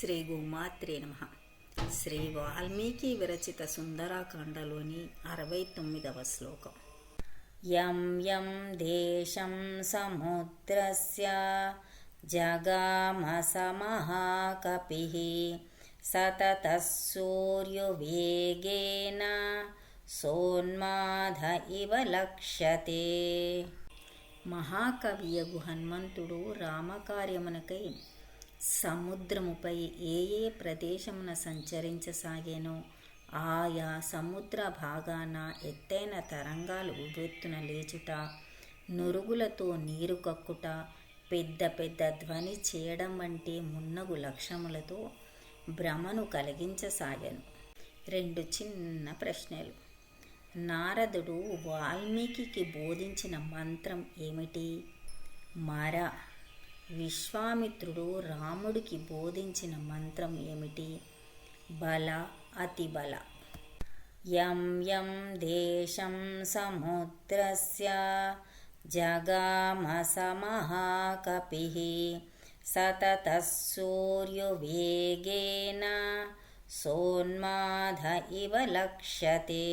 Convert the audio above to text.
శ్రీ గోమాత్రే నమ. శ్రీ వాల్మీకి విరచిత సుందరాకాండలోని అరవై తొమ్మిదవ శ్లోకం. యం యం దేశం సముద్రస్య జగామసమహాకపి. సతత సూర్యువేగేన సోన్మాధ ఇవ లక్ష్యతే. మహాకవియగు హనుమంతుడు రామకార్యమునకై సముద్రముపై ఏ ఏ ప్రదేశమున సంచరించసాగానో ఆయా సముద్ర భాగాన ఎత్తైన తరంగాలు ఉవ్వెత్తున లేచుట నురుగులతో నీరు కక్కుట పెద్ద పెద్ద ధ్వని చేయడం వంటి మున్నగు లక్ష్యములతో భ్రమను కలిగించసాగాను. రెండు చిన్న ప్రశ్నలు. నారదుడు వాల్మీకి బోధించిన మంత్రం ఏమిటి? మర విశ్వామిత్రుడు రాముడికి బోధించిన మంత్రం ఏమిటి? బల అతిబల యం యం దేశం సముద్రస్య జగామసమహాకపి సతత సూర్యువేగేన సోన్మాధ ఇవ లక్ష్యతే.